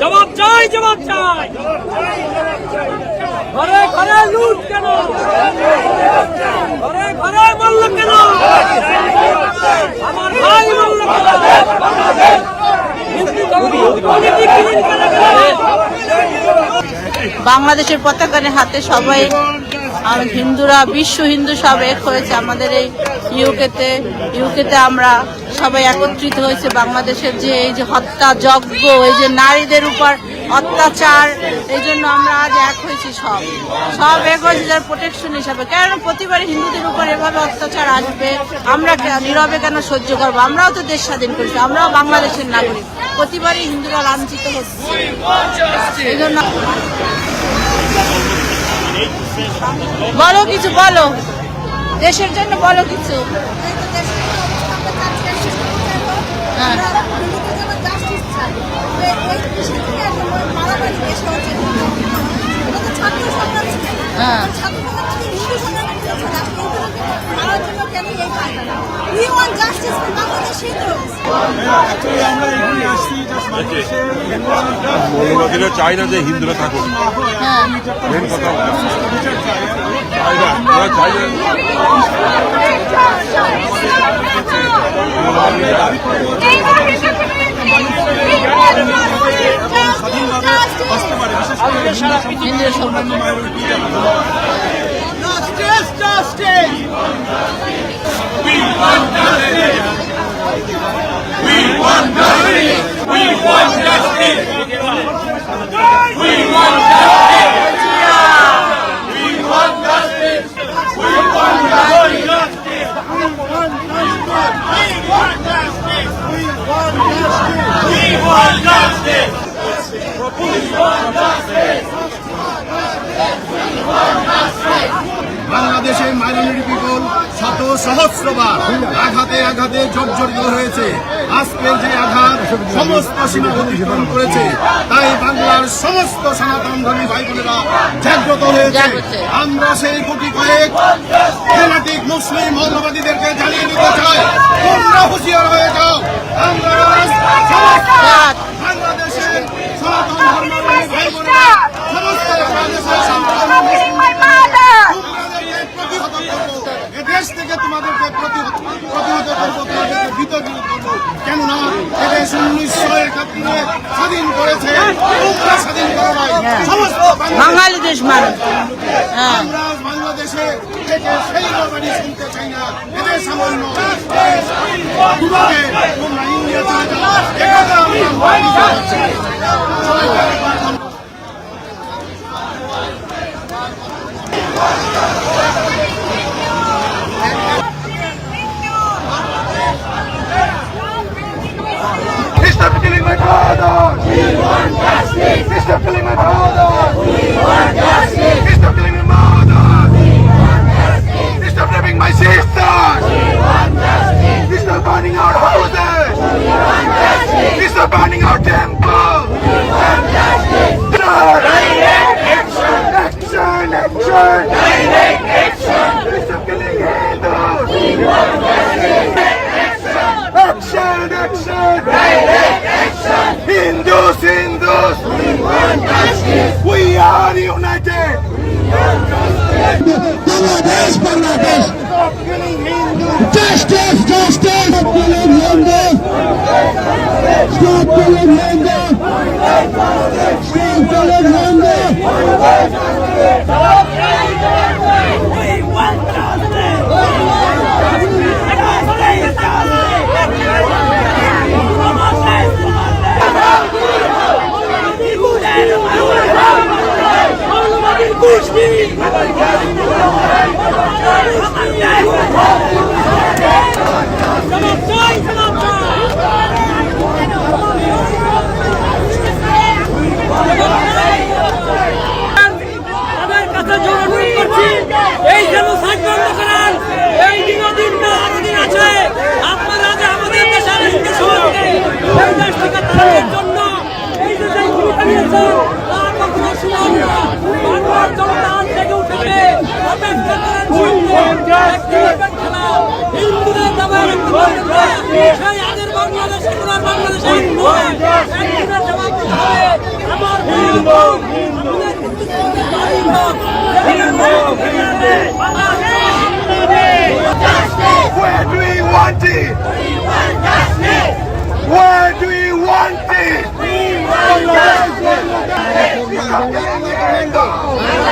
জবাব চাই জবাব চাই। ঘরে ঘরে লুট কেন? ঘরে ঘরে মারল কেন? আমার ভাই কেন? বাংলাদেশের পতাকার হাতে সবাই আর হিন্দুরা, বিশ্ব হিন্দু সব এক হয়েছে। আমাদের এই ইউকেতে ইউকেতে আমরা সবাই একত্রিত হয়েছে বাংলাদেশের যে এই যে হত্যা যজ্ঞ, এই যে নারীদের উপর অত্যাচার, এই জন্য আমরা আজ এক হয়েছি সব। সব এক হয়েছে যার প্রোটেকশন হিসাবে। কেন প্রতিবারই হিন্দুদের উপর এভাবে অত্যাচার আসবে, আমরা নীরবে কেন সহ্য করব? আমরাও তো দেশ স্বাধীন করেছি, আমরাও বাংলাদেশের নাগরিক। প্রতিবারই হিন্দুরা লাঞ্ছিত হচ্ছে। এই জন্য বলো কিছু বলো। দেশের জন্য বলো কিছু। হ্যাঁ। হ্যাঁ। চায় না যে হিন্দুরা থাকুক। হ্যাঁ। কথা চায় না ওরা চায় না আসতে পারে বিশেষ করে হিন্দু সম্মান মাইনরিটি বাংলাদেশের মাইনরিটি পিপল শত সহস্রবার আঘাতে আঘাতে জর্জরিত হয়েছে। আজকের যে আঘাত সমস্ত সীমা অতিক্রম করেছে তাই বাংলার সমস্ত সনাতন ধর্মী ভাই বোনেরা জাগ্রত হয়েছে। আমরা সেই কোটি কয়েক ফেনাটিক মুসলিম মৌলবাদীদেরকে জানিয়ে দিতে চাই তোমরা হুঁশিয়ার হয়ে যাও। আমরা বাংলাদেশের সনাতন ধর্মের ভাই বোনেরা সমস্ত বাংলাদেশের সন্তান তোমাদেরকে প্রতিহত করব এ দেশ থেকে তোমাদেরকে প্রতিহত প্রতিহত করব তোমাদেরকে বিতর্কিত করব। কেননা এদেশ উনিশশো একাত্তরে স্বাধীন করেছে তোমরা স্বাধীন করো নাই। সমস্ত বাংলাদেশ বাঙালি দেশ মানুষ হ্যাঁ। আমরা বাংলাদেশে থেকে সেই লড়াই শুনতে চাই না। এদের সামান্য তোমরা ইন্ডিয়া চলে যাও এখানে আমরা justice implementada. We. Hindu Where do we want it? Where do we want it? Hindus,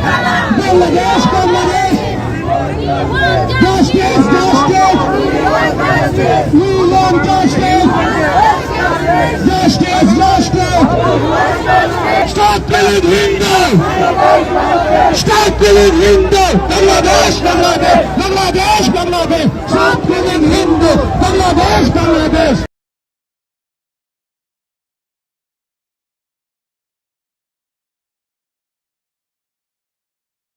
তোমার আমার ঠিকানা। Bangladesh, Bangladesh. Justice, justice. We want justice. Justice, justice. Stop killing Hindu. Stop killing Hindu. Bangladesh, Bangladesh. Bangladesh, Bangladesh. Stop killing Hindu. Bangladesh, Bangladesh.